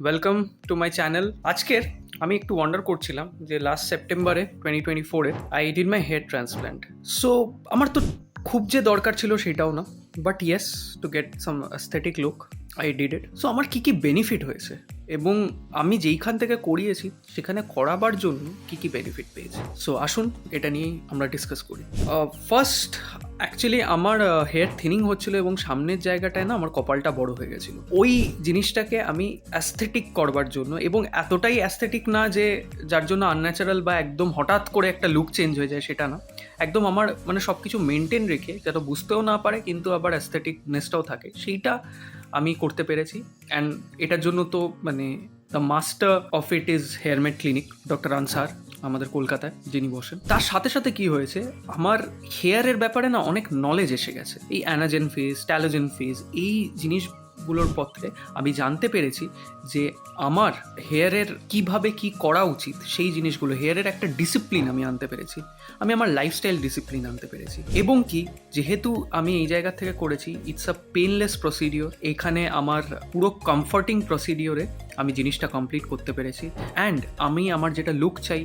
Welcome to my channel আজকের আমি একটু ওয়ান্ডার করছিলাম যে লাস্ট সেপ্টেম্বরে টোয়েন্টি টোয়েন্টি ফোরে I did my hair transplant so আমার তো খুব যে দরকার ছিল সেটাও না but yes to get some aesthetic look I did it so আমার কী কী বেনিফিট হয়েছে? এবং আমি যেইখান থেকে করিয়েছি, সেখানে করাবার জন্য কী কী বেনিফিট পেয়েছি? সো আসুন, এটা নিয়েই আমরা ডিসকাস করি। ফার্স্ট অ্যাকচুয়ালি আমার হেয়ার থিনিং হচ্ছিল এবং সামনের জায়গাটায় না আমার কপালটা বড় হয়ে গেছিল। ওই জিনিসটাকে আমি অ্যাস্থেটিক করবার জন্য এবং এতটাই অ্যাস্থেটিক না যে যার জন্য আনন্যাচারাল বা একদম হঠাৎ করে একটা লুক চেঞ্জ হয়ে যায় সেটা না। একদম আমার মানে সব কিছু মেনটেন রেখে, যাতে বুঝতেও না পারে, কিন্তু আবার অ্যাস্থেটিকনেসটাও থাকে। সেইটা আমি করতে পেরেছি। অ্যান্ড এটার জন্য তো মানে the master of it is Hairmade clinic doctor Ansar আমাদের কলকাতায়, যিনি বসেন। তার সাথে সাথে কি হয়েছে, আমার হেয়ারের ব্যাপারে না অনেক নলেজ এসে গেছে। এই অ্যানাজেন ফিজ ট্যালোজেন ফিজ এই জিনিসগুলোর পত্রে আমি জানতে পেরেছি যে আমার হেয়ারের কীভাবে কি করা উচিত, সেই জিনিসগুলো, হেয়ারের একটা ডিসিপ্লিন আমি আনতে পেরেছি। আমি আমার লাইফস্টাইল ডিসিপ্লিন আনতে পেরেছি। এবং কি, যেহেতু আমি এই জায়গা থেকে করেছি ইটস আ পেনলেস প্রসিডিওর এখানে আমার পুরো কমফর্টিং প্রসিডিওরে আমি জিনিসটা কমপ্লিট করতে পেরেছি। অ্যান্ড আমি আমার যেটা লুক চাই,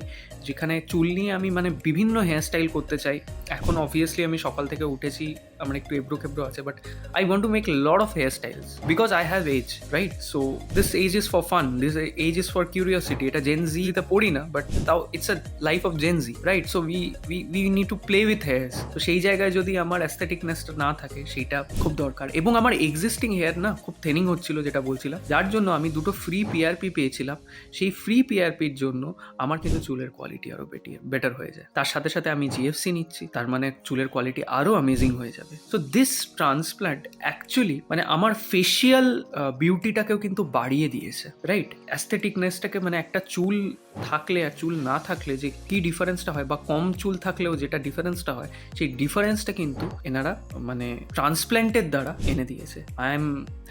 যেখানে চুল নিয়ে আমি মানে বিভিন্ন হেয়ারস্টাইল করতে চাই, এখন অবভিয়াসলি আমি সকাল থেকে উঠেছি আমার একটু এবড়ো খেবড়ো আছে but I want to make lot of hair styles because I have age right so this age is for fun this age is for curiosity এটা জেন জিতে পড়ি না বাট তাও it's a life of Gen Z right so we we we need to play with hairs তো সেই জায়গায় যদি আমার অ্যাস্থেটিকনেসটা না থাকে, সেইটা খুব দরকার। এবং আমার এক্সিস্টিং হেয়ার না, খুব থিনিং হচ্ছিল যেটা বলছিলাম, যার জন্য আমি দুটো ফ্রি পিআরপি পেয়েছিলাম। সেই ফ্রি পিআরপির জন্য আমার কিন্তু চুলের কোয়ালিটি আরও বেটার হয়ে যায়। তার সাথে সাথে আমি জিএফসি নিচ্ছি, তার মানে চুলের কোয়ালিটি আরও অ্যামেজিং হয়ে যাবে। সো দিস ট্রান্সপ্ল্যান্ট অ্যাকচুয়ালি মানে আমার ফেশিয়াল বিউটিটাকেও কিন্তু বাড়িয়ে দিয়েছে রাইট অ্যাস্থেটিকনেসটাকে মানে একটা চুল থাকলে আর চুল না থাকলে যে কি ডিফারেন্সটা হয় বা কম চুল থাকলেও যেটা ডিফারেন্সটা হয়, সেই ডিফারেন্সটা কিন্তু এনারা মানে ট্রান্সপ্ল্যান্টের দ্বারা এনে দিয়েছে। আই এম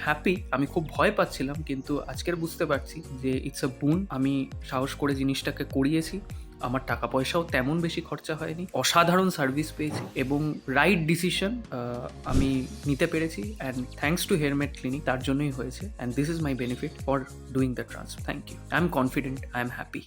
হ্যাপি আমি খুব ভয় পাচ্ছিলাম, কিন্তু আজকের বুঝতে পারছি যে ইটস আ বুন আমি সাহস করে জিনিসটাকে করিয়েছি। আমার টাকা পয়সাও তেমন বেশি খরচা হয়নি। অসাধারণ সার্ভিস পেয়েছি এবং রাইট ডিসিশন আমি নিতে পেরেছি and thanks to Hairmade clinic তার জন্যই হয়েছে and this is my benefit for doing the trans thank you I am confident I am happy